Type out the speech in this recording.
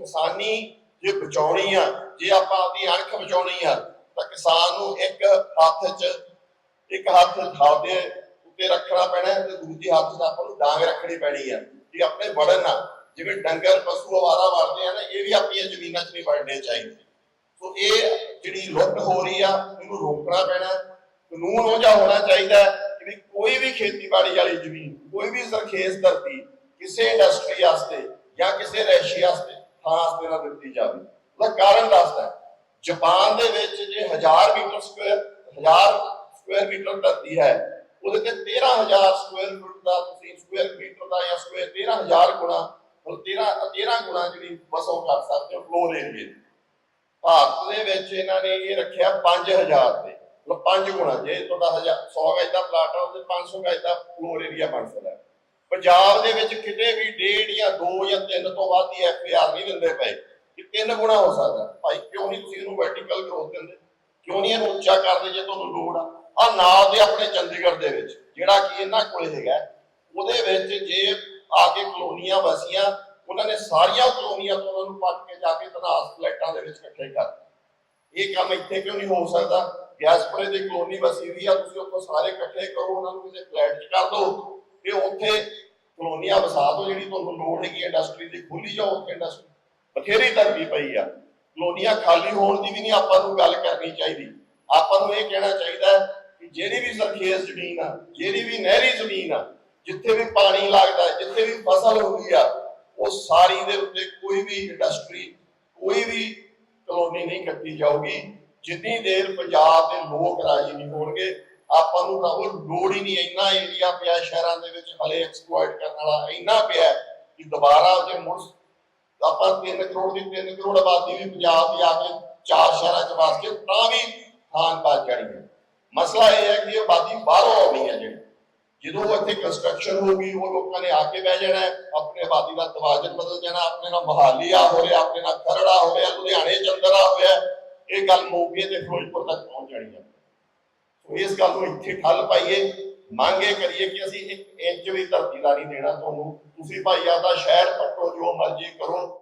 ਕਿਸਾਨੀ ਜੇ ਬਚਾਉਣੀ ਆ, ਜੇ ਆਪਾਂ ਆਪਦੀ ਅਣਖ ਬਚਾਉਣੀ ਆ, ਤਾਂ ਕਿਸਾਨ ਨੂੰ ਇੱਕ ਹੱਥ 'ਚ, ਇੱਕ ਹੱਥ ਥਾਂ ਦੇ ਉੱਤੇ ਰੱਖਣਾ ਪੈਣਾ ਤੇ ਦੂਜੇ ਹੱਥ 'ਚ ਆਪਾਂ ਨੂੰ ਡਾਂਗ ਰੱਖਣੀ ਪੈਣੀ ਆ। ਕਿ ਆਪਣੇ ਵੜਨ ਨਾ ਜਿਵੇਂ ਡੰਗਰ, ਪਸ਼ੂ ਆਵਾਰਾ ਵੜਦੇ ਆ ਨਾ, ਇਹ ਵੀ ਆਪਣੀਆਂ ਜ਼ਮੀਨਾਂ 'ਚ ਨਹੀਂ ਵੜਨੇ ਚਾਹੀਦੇ। ਸੋ ਇਹ ਜਿਹੜੀ ਲੁੱਟ ਹੋ ਰਹੀ ਆ, ਇਹਨੂੰ ਰੋਕਣਾ ਪੈਣਾ। ਕਾਨੂੰਨ ਉਹ ਜਿਹਾ ਹੋਣਾ ਚਾਹੀਦਾ ਕਿ ਕੋਈ ਵੀ ਖੇਤੀਬਾੜੀ ਵਾਲੀ ਜ਼ਮੀਨ, ਕੋਈ ਵੀ ਸਰਖੇਜ ਧਰਤੀ, ਕਿਸੇ ਇੰਡਸਟਰੀ ਵਾਸਤੇ ਜਾਂ ਕਿਸੇ ਰੈਸ਼ੀ ਵਾਸਤੇ ਥਾਂ ਵਾਸਤੇ ਨਾ ਦਿੱਤੀ ਜਾਵੇ ਉਹਦਾ ਕਾਰਨ ਦੱਸਦਾ ਹੈ। ਜਾਪਾਨ ਦੇ ਵਿੱਚ ਜੇ 1000 ਮੀਟਰ ਸਕੁਅਰ 1000 ਸਕੁਅਰ ਮੀਟਰ ਧਰਤੀ ਹੈ, ਉਹਦੇ ਤੇ 13000 ਸਕੁਅਰ ਫੁੱਟ ਦਾ ਤੁਸੀਂ ਸਕੁਅਰ ਮੀਟਰ ਦਾ ਜਾਂ ਸਕੁਅਰ 13000 ਗੁਣਾ ਮਤਲਬ 13 13 ਗੁਣਾ ਜਿਹੜੀ ਵਸੋਂ ਕਰ ਸਕਦੇ ਹੋ ਫਲੋਰ ਏਰੀਏ ਭਾਰਤ ਦੇ ਵਿੱਚ ਇਹਨਾਂ ਨੇ ਇਹ ਰੱਖਿਆ 5000 ਤੇ। ਮਤਲਬ 5 ਗੁਣਾ, ਜੇ ਤੁਹਾਡਾ 100 ਗਜ ਦਾ ਪਲਾਟ ਆ, ਉਹਦੇ 500 ਗਜ ਦਾ ਫਲੋਰ ਏਰੀਆ ਬਣ ਸਕਦਾ। ਹੈ। ਪੰਜਾਬ ਦੇ ਵਿੱਚ ਕਿਤੇ ਵੀ ਡੇਢ ਜਾਂ 2 ਜਾਂ 3 ਤੋਂ ਵੱਧ ਦੀ ਐਫਆਰ ਨਹੀਂ ਦਿੰਦੇ ਪਏ। ਕਿ ਤਿੰਨ ਗੁਣਾ ਹੋ ਸਕਦਾ। ਭਾਈ ਨਹੀਂ ਤੁਸੀਂ ਇਹਨੂੰ ਵਰਟੀਕਲ ਗਰੋਥ ਦਿੰਦੇ ਕਿਉਂ ਨਹੀਂ? ਇਹਨੂੰ ਉੱਚਾ ਕਰਦੇ ਜੇ ਤੁਹਾਨੂੰ ਲੋੜ ਆ। ਆ ਨਾਲ ਦੇ ਆਪਣੇ ਚੰਡੀਗੜ੍ਹ ਦੇ ਵਿੱਚ, ਜਿਹੜਾ ਕਿ ਇਹਨਾਂ ਕੋਲੇ ਹੈਗਾ, ਉਹਦੇ ਵਿੱਚ ਜੇ ਆ ਕੇ ਕਲੋਨੀਆਂ ਵਸੀਆਂ, ਉਹਨਾਂ ਨੇ ਸਾਰੀਆਂ ਕਲੋਨੀਆਂ ਤੋਂ ਉਹਨਾਂ ਨੂੰ ਪੱਟ ਕੇ ਜਾ ਕੇ ਤਨਾਸ ਫਲੈਟਾਂ ਦੇ ਵਿੱਚ ਇਕੱਠੇ ਕਰ ਇਹ ਕੰਮ ਇੱਥੇ ਕਿਉਂ ਨਹੀਂ ਹੋ ਸਕਦਾ? ਗਿਆਸਪੁਰੇ ਦੀ ਕਲੋਨੀ ਵਸੀ ਹੋਈ ਆ, ਤੁਸੀਂ ਉੱਥੋਂ ਸਾਰੇ ਇਕੱਠੇ ਕਰੋ, ਉਹਨਾਂ ਨੂੰ ਕਿਸੇ ਫਲੈਟ 'ਚ ਕਰ ਦਿਓ। ਤੇ ਉੱਥੇ ਕਲੋਨੀਆਂ ਵਸਾ ਦਿਓ, ਜਿਹੜੀ ਤੁਹਾਨੂੰ ਲੋੜ ਹੈਗੀ ਇੰਡਸਟਰੀ ਦੀ ਖੋਲੀ ਜਾਓ, ਉੱਥੇ ਇੰਡਸਟਰੀ ਬਥੇਰੀ ਧਰਤੀ ਪਈ ਆ। ਕਲੋਨੀਆਂ ਖਾਲੀ ਹੋਣ ਦੀ ਵੀ ਨਹੀਂ ਆਪਾਂ ਨੂੰ ਗੱਲ ਕਰਨੀ ਚਾਹੀਦੀ। ਆਪਾਂ ਨੂੰ ਇਹ ਕਹਿਣਾ ਚਾਹੀਦਾ ਕਿ ਜਿਹੜੀ ਵੀ ਸਰਖੇਜ਼ ਜ਼ਮੀਨ ਆ, ਜਿਹੜੀ ਵੀ ਨਹਿਰੀ ਜ਼ਮੀਨ ਆ, ਜਿੱਥੇ ਵੀ ਪਾਣੀ ਲੱਗਦਾ ਜਿੱਥੇ ਵੀ ਫਸਲ ਹੁੰਦੀ ਆ, ਉਹ ਸਾਰੀ ਦੇ ਉੱਤੇ ਕੋਈ ਵੀ ਇੰਡਸਟਰੀ ਕੋਈ ਵੀ ਕਲੋਨੀ ਨਹੀਂ ਕੱਟੀ ਜਾਊਗੀ। ਜਿੰਨੀ ਦੇਰ ਪੰਜਾਬ ਦੇ ਲੋਕ ਰਾਜੀ ਨਹੀਂ ਹੋਣਗੇ, ਆਪਾਂ ਨੂੰ ਤਾਂ ਉਹ ਲੋੜ ਹੀ ਨਹੀਂ। ਇੰਨਾ ਏਰੀਆ ਪਿਆ ਸ਼ਹਿਰਾਂ ਦੇ ਵਿੱਚ ਹਲੇ ਐਕਸਪਲੋਇਟ ਕਰਨ ਵਾਲਾ ਇੰਨਾ ਪਿਆ ਕਿ ਦੁਬਾਰਾ ਜੇ ਮੁੜ ਆਪਾਂ 3 ਕਰੋੜ ਦੀ 3 ਕਰੋੜ ਆਬਾਦੀ ਵੀ ਪੰਜਾਬ ਦੀ ਆ ਕੇ ਚਾਰ ਸ਼ਹਿਰਾਂ ਚ ਵਸ ਕੇ ਤਾਂ ਵੀ ਥਾਂ ਬਾਤ ਜਾਣੀ ਹੈ ਮਸਲਾ ਇਹ ਹੈ ਕਿ ਆਬਾਦੀ ਬਾਹਰੋਂ ਆਉਣੀ ਹੈ ਜਿਹੜੀ। ਜਦੋਂ ਇੱਥੇ ਕੰਸਟਰਕਸ਼ਨ ਹੋਊਗੀ ਉਹ ਲੋਕਾਂ ਨੇ ਆ ਕੇ ਬਹਿ ਜਾਣਾ ਆਪਣੇ ਆਬਾਦੀ ਦਾ ਤਵਾਜ਼ਨ ਬਦਲ ਜਾਣਾ, ਆਪਣੇ ਨਾਲ ਮਹਾਲੀ ਆ ਹੋ ਰਿਹਾ, ਆਪਣੇ ਨਾਲ ਖਰੜਾ ਹੋ ਰਿਹਾ, ਲੁਧਿਆਣੇ, ਚੰਦਰਾ ਹੋ ਰਿਹਾ, ਇਹ ਗੱਲ ਮੋਗੇ ਤੇ ਫਿਰੋਜ਼ਪੁਰ ਤੱਕ ਪਹੁੰਚ ਜਾਣੀ ਹੈ। ਸੋ ਇਸ ਗੱਲ ਨੂੰ ਇੱਥੇ ਠੱਲ ਪਾਈਏ। ਮੰਗ ਇਹ ਕਰੀਏ ਕਿ ਅਸੀਂ ਇੱਕ ਇੰਚ ਵੀ ਧਰਤੀ ਦਾ ਨਹੀਂ ਦੇਣਾ, ਤੁਹਾਨੂੰ ਤੁਸੀਂ ਭਾਈ ਆਪਦਾ ਸ਼ਹਿਰ ਪੱਟੋ, ਜੋ ਮਰਜ਼ੀ ਕਰੋ।